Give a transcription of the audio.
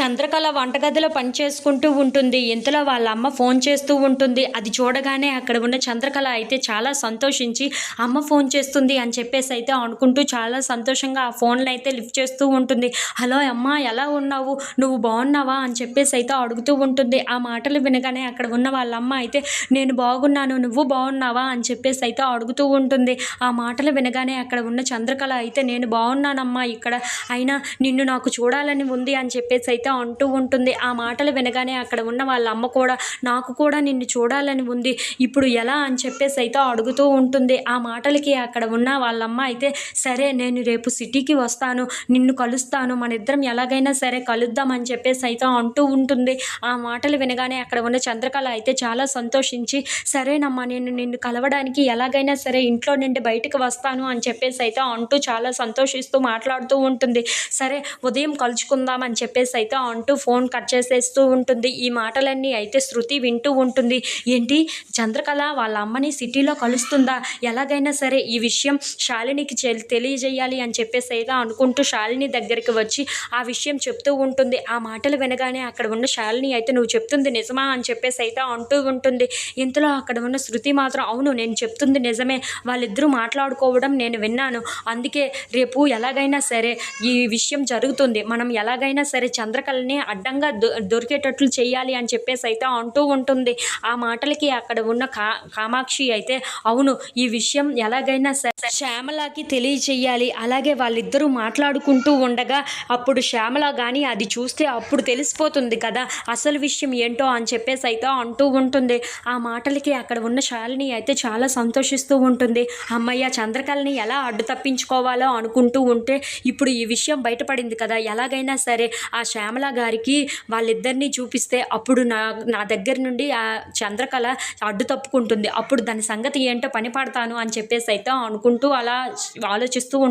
చంద్రకళ వంటగదిలో పని చేసుకుంటూ ఉంటుంది. ఇంతలో వాళ్ళ అమ్మ ఫోన్ చేస్తూ ఉంటుంది. అది చూడగానే అక్కడ ఉన్న చంద్రకళ అయితే చాలా సంతోషించి అమ్మ ఫోన్ చేస్తుంది అని చెప్పేసి అయితే అనుకుంటూ చాలా సంతోషంగా ఆ ఫోన్లో అయితే లిఫ్ట్ చేస్తూ ఉంటుంది. హలో అమ్మ ఎలా ఉన్నావు? నువ్వు బాగున్నావా? అని చెప్పేసి అయితే అడుగుతూ ఉంటుంది. ఆ మాటలు వినగానే అక్కడ ఉన్న వాళ్ళ అమ్మ అయితే నేను బాగున్నాను నువ్వు బాగున్నావా? అని చెప్పేసి అయితే అడుగుతూ ఉంటుంది. ఆ మాటలు వినగానే అక్కడ ఉన్న చంద్రకళ అయితే నేను బాగున్నానమ్మా ఇక్కడ. అయినా నిన్ను నాకు చూడాలని ఉంది అని చెప్పేసి అయితే అంటూ ఉంటుంది. ఆ మాటలు వినగానే అక్కడ ఉన్న వాళ్ళ అమ్మ కూడా నాకు కూడా నిన్ను చూడాలని ఉంది. ఇప్పుడు ఎలా? అని చెప్పేసి అయితే అడుగుతూ ఉంటుంది. ఆ మాటలకి అక్కడ ఉన్న వాళ్ళమ్మ అయితే సరే నేను రేపు సిటీకి వస్తాను. నిన్ను కలుస్తాను. మన ఇద్దరం ఎలాగైనా సరే కలుద్దాం అని చెప్పేసి అయితే అంటూ ఉంటుంది. ఆ మాటలు వినగానే అక్కడ ఉన్న చంద్రకళ అయితే చాలా సంతోషించి సరేనమ్మా నేను నిన్ను కలవడానికి ఎలాగైనా సరే ఇంట్లో నుండి బయటకు వస్తాను అని చెప్పేసి అయితే అంటూ చాలా సంతోషిస్తూ మాట్లాడుతూ ఉంటుంది. సరే ఉదయం కలుచుకుందాం అని చెప్పేసి అయితే అంటూ ఫోన్ కట్ చేసేస్తూ ఉంటుంది. ఈ మాటలన్నీ అయితే శృతి వింటూ ఉంటుంది. ఏంటి? చంద్రకళ వాళ్ళ అమ్మని సిటీలో కలుస్తుందా? ఎలాగైనా సరే ఈ విషయం శాలినికి తెలియజేయాలి అని చెప్పేసి అయితే అనుకుంటూ శాలిని దగ్గరికి వచ్చి ఆ విషయం చెప్తూ ఉంటుంది. ఆ మాటలు వినగానే అక్కడ ఉన్న శాలిని అయితే నువ్వు చెప్తుంది నిజమా అని చెప్పేసి అయితే అంటూ ఉంటుంది. ఇంతలో అక్కడ ఉన్న శృతి మాత్రం అవును నేను చెప్తుంది నిజమే. వాళ్ళిద్దరూ మాట్లాడుకోవడం నేను విన్నాను. అందుకే రేపు ఎలాగైనా సరే ఈ విషయం జరుగుతుంది. మనం ఎలాగైనా సరే చంద్ర చంద్రకళని అడ్డంగా దొరికేటట్లు చేయాలి అని చెప్పేసి అయితే అంటూ ఉంటుంది. ఆ మాటలకి అక్కడ ఉన్న కా కామాక్షి అయితే అవును ఈ విషయం ఎలాగైనా సరే శ్యామలకి తెలియచేయాలి అలాగే వాళ్ళిద్దరూ మాట్లాడుకుంటూ ఉండగా అప్పుడు శ్యామల కానీ అది చూస్తే అప్పుడు తెలిసిపోతుంది కదా అసలు విషయం ఏంటో అని చెప్పేసి అయితే అంటూ ఉంటుంది. ఆ మాటలకి అక్కడ ఉన్న శాలిని అయితే చాలా సంతోషిస్తూ ఉంటుంది. అమ్మయ్య చంద్రకళని ఎలా అడ్డు తప్పించుకోవాలో అనుకుంటూ ఉంటే ఇప్పుడు ఈ విషయం బయటపడింది కదా ఎలాగైనా సరే ఆ శ్యామ శ్యామల గారికి వాళ్ళిద్దరినీ చూపిస్తే అప్పుడు నా నా దగ్గర నుండి ఆ చంద్రకళ అడ్డు తప్పుకుంటుంది. అప్పుడు దాని సంగతి ఏంటో పని పడతాను అని చెప్పేసి అయితే అనుకుంటూ అలా ఆలోచిస్తూ